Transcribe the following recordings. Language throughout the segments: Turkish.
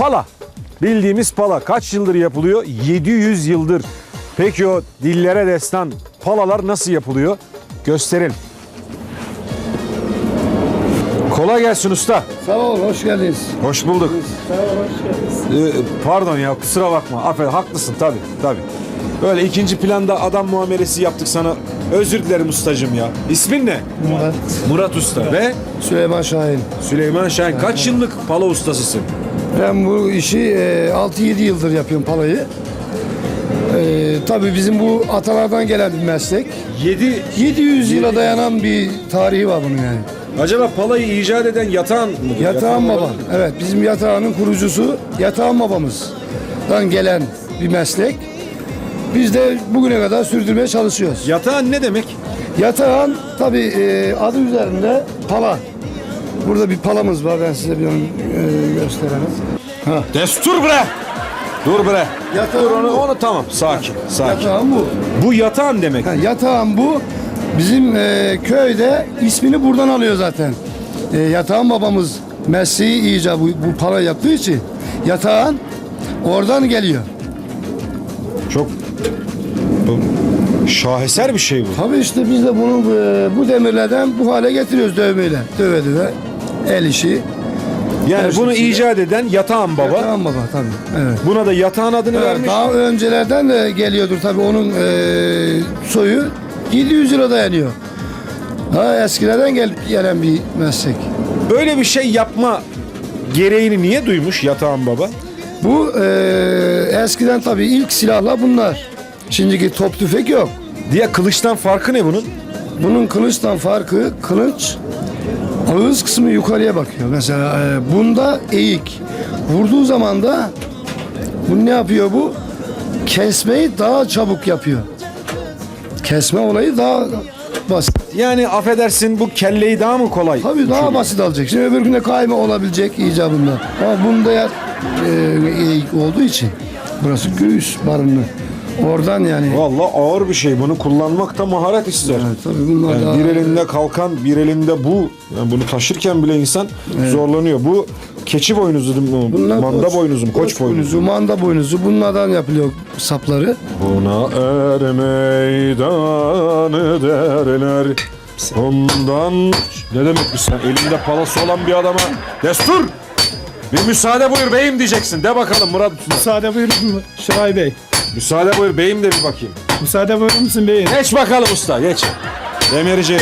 Pala. Bildiğimiz pala. Kaç yıldır yapılıyor? 700 yıldır. Peki o dillere destan palalar nasıl yapılıyor? Gösterelim. Kolay gelsin usta. Sağ ol, hoş geldiniz. Hoş bulduk. Sağ ol, hoş geldiniz. Ee, pardon ya kusura bakma. Affedersin haklısın tabii tabii. Böyle ikinci planda adam muamelesi yaptık sana. Özür dilerim ustacım ya. İsmin ne? Murat. Murat Usta ve Süleyman Şahin. Süleyman Şahin. Kaç yıllık pala ustasısın? Ben bu işi e, 6-7 yıldır yapıyorum palayı. E, tabii bizim bu atalardan gelen bir meslek. 7 700 yıla dayanan bir tarihi var bunun yani. Acaba palayı icat eden yatağan mıdır? Yatağan baba. Evet bizim yatağının kurucusu yatağan babamızdan gelen bir meslek. Biz de bugüne kadar sürdürmeye çalışıyoruz. Yatağan ne demek? Yatağan tabii e, adı üzerinde pala. Burada bir palamız var ben size bir onu e, göstereyim. Ha. Destur bre. Dur bre. Yatağan Dur onu, onu tamam. Sakin. Sakin. Yatağan bu. Bu yatağan demek. Ha, yatağan bu. Bizim e, köyde ismini buradan alıyor zaten. E, yatağan babamız mesleği iyice bu, para yaptığı için yatağan oradan geliyor. Çok bu, şaheser bir şey bu. Tabii işte biz de bunu e, bu demirlerden bu hale getiriyoruz dövmeyle. Döve döve el işi. Yani Her bunu şekilde. icat eden yatağan baba. Yatağan baba tabii. Evet. Buna da yatağın adını Evet, vermiş. daha öncelerden de geliyordur tabii onun e, soyu 700 yıla dayanıyor. Daha eskilerden gel, gelen bir meslek. Böyle bir şey yapma gereğini niye duymuş yatağan baba? Bu e, eskiden tabii ilk silahlar bunlar. Şimdiki top tüfek yok. Diye kılıçtan farkı ne bunun? Bunun kılıçtan farkı kılıç ağız kısmı yukarıya bakıyor. Mesela e, bunda eğik. Vurduğu zaman da bu ne yapıyor bu? Kesmeyi daha çabuk yapıyor. Kesme olayı daha basit. Yani affedersin bu kelleyi daha mı kolay? Tabii daha basit alacak. Şimdi öbür günde kayma olabilecek icabında. Ama bunda yer e, eğik olduğu için burası göğüs barınlı. Oradan yani. Vallahi ağır bir şey. Bunu kullanmak da maharet ister. Evet, tabii bunlar Yani daha- bir elinde kalkan, bir elinde bu. Yani bunu taşırken bile insan zorlanıyor. Bu keçi boynuzu mu? Bunlar Manda koç- boynuzu mu? Koç, boynuzu. manda boynuzu. Bunlardan yapılıyor sapları. Buna er meydanı derler. Ondan ne demek bu sen? Elinde palası olan bir adama destur. Bir müsaade buyur beyim diyeceksin. De bakalım Murat. Müsaade buyurur mu Şahay Bey? Müsaade buyur beyim de bir bakayım. Müsaade buyurur musun beyim? Geç bakalım usta geç. Demirci.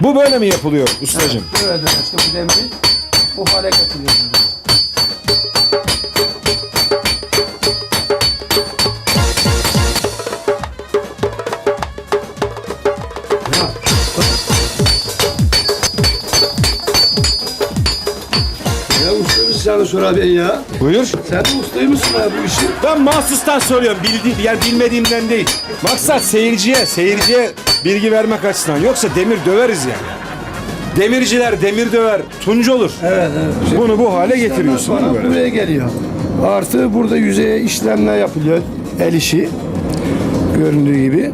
Bu böyle mi yapılıyor ustacığım? Evet evet işte bu demiri bu hale getiriyor. Ya ustaymış yani Şura Bey ya. Buyur. Sen de ustaymışsın ha bu işi. Ben mahsustan soruyorum. Bildi, yani bilmediğimden değil. Maksat seyirciye, seyirciye bilgi vermek açısından. Yoksa demir döveriz yani. Demirciler demir döver, tunç olur. Evet evet. Bunu bu hale getiriyorsun değil mi böyle? buraya geliyor. Artı burada yüzeye işlemler yapılıyor. El işi. Göründüğü gibi.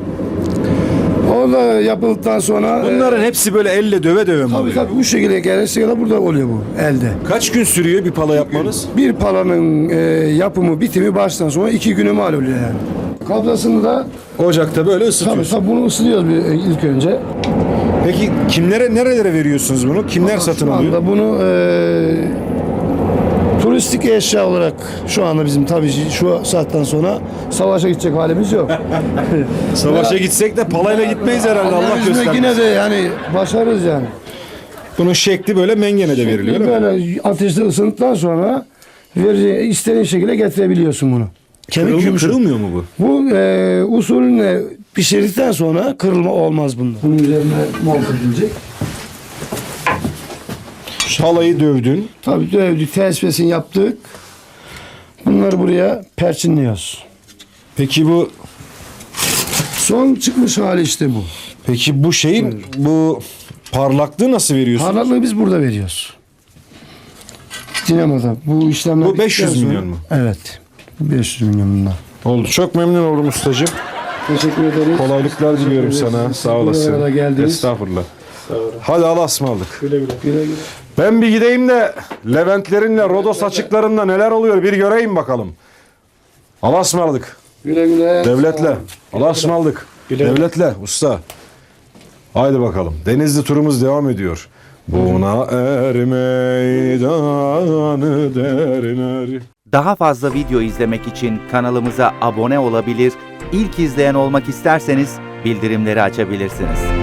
Da yapıldıktan sonra Bunların hepsi böyle elle döve döve mi tabii oluyor? tabii bu şekilde gelirse kadar burada oluyor bu elde. Kaç gün sürüyor bir pala yapmanız? Bir palanın e, yapımı bitimi baştan sonra iki günü mal oluyor yani. Kablasını da Ocakta böyle tabii, ısıtıyorsun. tabii bunu ısıtıyoruz bir, e, ilk önce. Peki kimlere, nerelere veriyorsunuz bunu? Kimler satın Şu alıyor? anda bunu e, turistik eşya olarak şu anda bizim tabii şu saatten sonra savaşa gidecek halimiz yok. Savaşa gitsek de palayla gitmeyiz herhalde Allah biz de göstermesin. Yine de yani başarırız yani. Bunun şekli böyle mengene de veriliyor değil mi? Böyle ateşte ısındıktan sonra vereceğin, istediğin şekilde getirebiliyorsun bunu. Kemik Kırılmıyor, yumuşak. kırılmıyor mu bu? Bu e, usulüne pişirdikten sonra kırılma olmaz bunda. Bunun üzerine monte edilecek. Palayı dövdün. Tabii dövdük, tespesini yaptık. Bunları buraya perçinliyoruz. Peki bu Son çıkmış hali işte bu. peki bu şeyin bu parlaklığı nasıl veriyorsun? Parlaklığı biz burada veriyoruz. Dinamoda. Bu işlemler Bu 500 bittikten milyon mu? Evet. 500 milyon bundan. Oldu. Çok memnun oldum ustacığım. Teşekkür ederiz. Kolaylıklar diliyorum sana. Sağ olasın. Estağfurullah. Hadi Allah'a ısmarladık. Güle güle. Ben bir gideyim de Leventlerinle Rodos açıklarında neler oluyor bir göreyim bakalım. Allah'a ısmarladık. Güle güle. Devletle. Allah'a ısmarladık. Devletle usta. Haydi bakalım. Denizli turumuz devam ediyor. Buna er meydanı derler. Daha fazla video izlemek için kanalımıza abone olabilir, ilk izleyen olmak isterseniz bildirimleri açabilirsiniz.